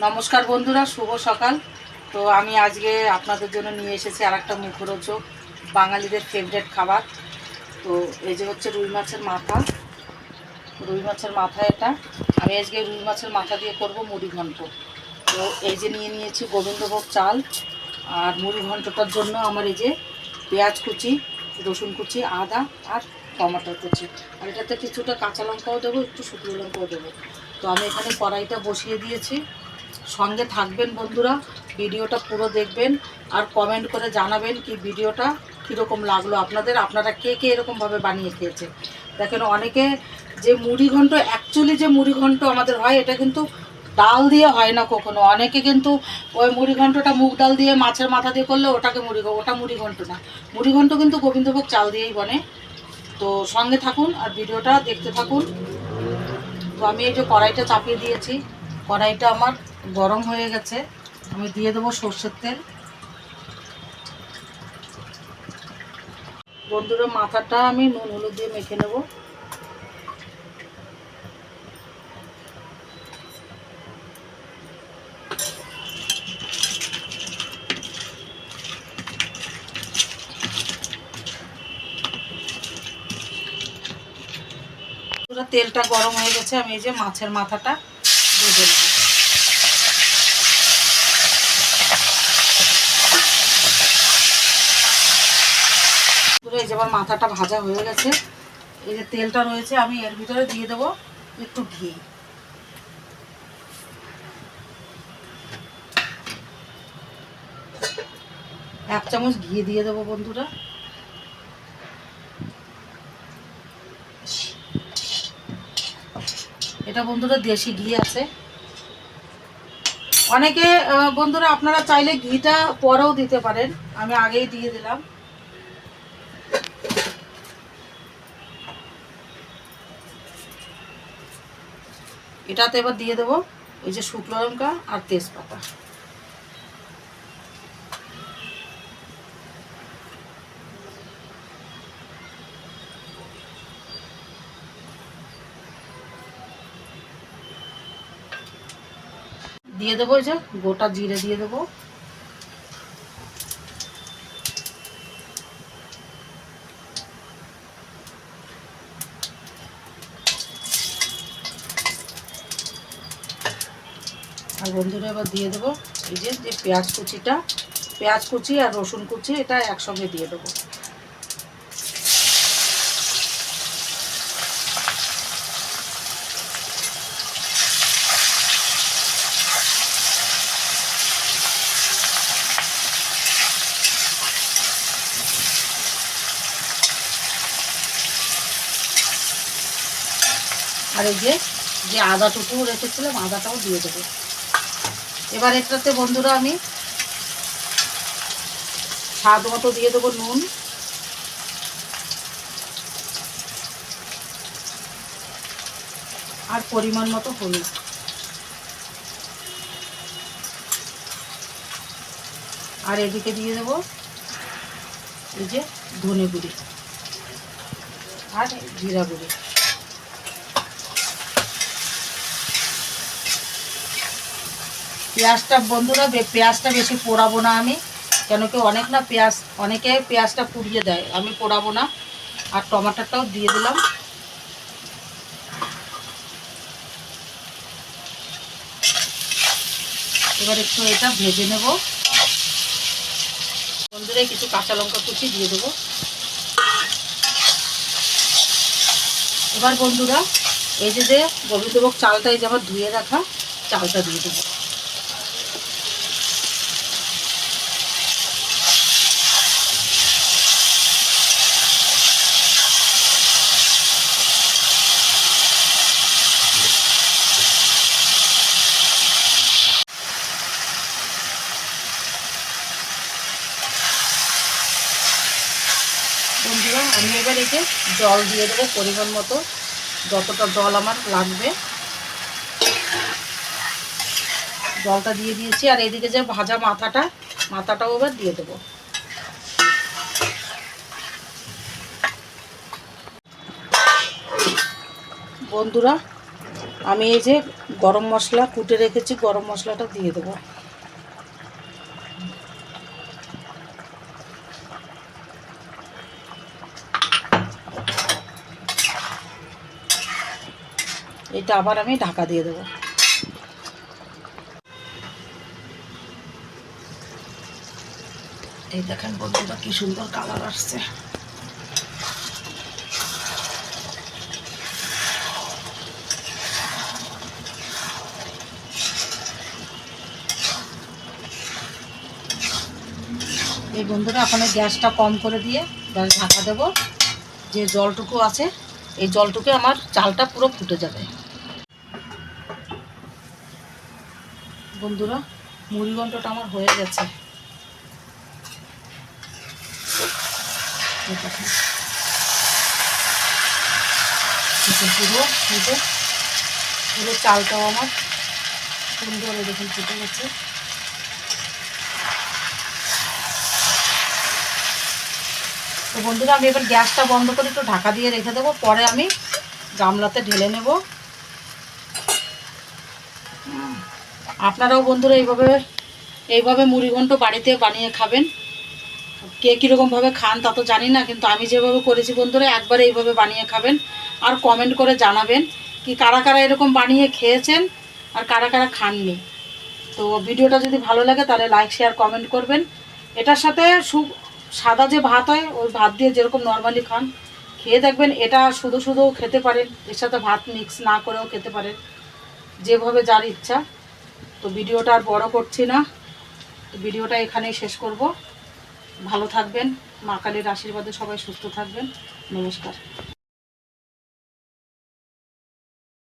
নমস্কার বন্ধুরা, শুভ সকাল। তো আমি আজকে আপনাদের জন্য নিয়ে এসেছি আর একটা মুখরোচক বাঙালিদের ফেভারেট খাবার। তো এই যে হচ্ছে রুই মাছের মাথা। রুই মাছের মাথা এটা। আমি আজকে রুই মাছের মাথা দিয়ে করব মুড়ি ঘন্ট। তো এই যে নিয়ে নিয়েছি গোবিন্দভোগ চাল। আর মুড়ি ঘন্টটার জন্য আমার এই যে পেঁয়াজ কুচি, রসুন কুচি, আদা আর টমাটো কুচি। আর এটাতে কিছুটা কাঁচা লঙ্কাও দেবো, একটু শুকনো লঙ্কাও দেবো। তো আমি এখানে কড়াইটা বসিয়ে দিয়েছি। সঙ্গে থাকবেন বন্ধুরা, ভিডিওটা পুরো দেখবেন আর কমেন্ট করে জানাবেন কি ভিডিওটা কীরকম লাগল আপনাদের, আপনারা কে কে এরকমভাবে বানিয়ে খেয়েছে। দেখেন অনেকে যে মুড়ি ঘন্ট অ্যাকচুয়ালি যে মুড়ি ঘন্ট আমাদের হয়, এটা কিন্তু ডাল দিয়ে হয় না কখনো। অনেকে কিন্তু ওই মুড়ি ঘন্টটা মুগ ডাল দিয়ে, মাছের মাথা দিয়ে করলে ওটাকে মুড়ি ওটা মুড়ি ঘন্ট না। মুড়ি ঘন্ট কিন্তু গোবিন্দভোগ চাল দিয়েই বনে। তো সঙ্গে থাকুন আর ভিডিওটা দেখতে থাকুন। তো আমি এই যে কড়াইটা চাপিয়ে দিয়েছি। কড়াইটা আমার গরম হয়ে গেছে। আমি দিয়ে দেবো সর্ষের তেল। বন্ধুরা, মাথাটা আমি নুন হলুদ দিয়ে মেখে নেব। তেলটা গরম হয়ে গেছে। আমি এই যে মাছের মাথাটা ভেজে নেব পুরো এই যে আমার মাথাটা ভাজা হয়ে গেছে, এই যে তেলটা রয়েছে, আমি এর ভিতরে দিয়ে দেবো একটু ঘি। এক চামচ ঘি দিয়ে দেবো বন্ধুরা। এটা বন্ধুরা দেশি ঘি আছে। অনেকে বন্ধুরা আপনারা চাইলে ঘিটা পরেও দিতে পারেন। আমি আগেই দিয়ে দিলাম। এটাতে এবার দিয়ে দেবো ওই যে শুকনো লঙ্কা আর তেজপাতা। দিয়ে দেবো ওই যে গোটা জিরে দিয়ে দেবো। বন্ধুরা, এবার দিয়ে দেবো এই যে যে পেঁয়াজ কুচিটা, পেঁয়াজ কুচি আর রসুন কুচি, এটা একসঙ্গে দিয়ে দেবো। আর এই যে যে আদাটুকু রেখেছিলাম, আদাটাও দিয়ে দেবো। এবার এটাতে বন্ধুরা আমি স্বাদ মতো দিয়ে দেবো নুন। আর পরিমাণ মতো হলুদ। আর এদিকে দিয়ে দেবো এই যে ধনে গুঁড়ি আর জিরা গুঁড়ি। পেঁয়াজটা, বন্ধুরা পেঁয়াজটা বেশি পোড়াবো না আমি, কেন কি অনেক না পেঁয়াজ, অনেকে পেঁয়াজটা পুড়িয়ে দেয়, আমি পোড়াবো না। আর টমাটোটাও দিয়ে দিলাম। এবার একটু এটা ভেজে নেব। বন্ধুরা, কিছু কাঁচা লঙ্কা কুচি দিয়ে দেবো। এবার বন্ধুরা, এই যে যে গোবিন্দভোগ চালটা এই যে আবার ধুয়ে রাখা, চালটা দিয়ে দেবো বন্ধুরা আমি এবার এতে জল দিয়ে দেবো পরিমাণ মতো। যতটা জল আমার লাগবে। জলটা দিয়ে দিয়েছি আর এদিকে যে ভাজা মাথাটা, মাথাটাও এবার দিয়ে দেবো। বন্ধুরা, আমি এই যে গরম মশলা কুটে রেখেছি, গরম মশলাটা দিয়ে দেবো। এটা আবার আমি ঢাকা দিয়ে দেবো। এই দেখেন বন্ধুরা কি সুন্দর কালার আসছে। এই বন্ধুরা ওখানে গ্যাসটা কম করে দিয়ে গ্যাস ঢাকা দেবো। যে জলটুকু আছে, এই জলটুকু আমার চালটা পুরো ফুটে যাবে। বন্ধুরা, মুড়িঘণ্টটা আমার হয়ে গেছে। পুরো পুরো চালটাও আমার সুন্দর দেখুন ফুটে গেছে। তো বন্ধুরা, আমি এবার গ্যাসটা বন্ধ করে একটু ঢাকা দিয়ে রেখে দেবো, পরে আমি গামলাতে ঢেলে নেব। আপনারাও বন্ধুরা এইভাবে এইভাবে মুড়িঘণ্ট বাড়িতে বানিয়ে খাবেন। কে কীরকমভাবে খান তা তো জানি না, কিন্তু আমি যেভাবে করেছি বন্ধুরা, একবার এইভাবে বানিয়ে খাবেন। আর কমেন্ট করে জানাবেন কি কারা কারা এরকম বানিয়ে খেয়েছেন আর কারা কারা খাননি। তো ভিডিওটা যদি ভালো লাগে তাহলে লাইক শেয়ার কমেন্ট করবেন। এটার সাথে সু সাদা যে ভাত হয়, ওই ভাত দিয়ে যেরকম নর্মালি খান। খেয়ে দেখবেন এটা শুধু শুধু খেতে পারেন, এর সাথে ভাত মিক্স না করেও খেতে পারেন। যেভাবে যার ইচ্ছা। তো ভিডিওটা আর বড় করছি না। তো ভিডিওটা এখানেই শেষ করব। ভালো থাকবেন। মা কালীর আশীর্বাদে সবাই সুস্থ থাকবেন। নমস্কার।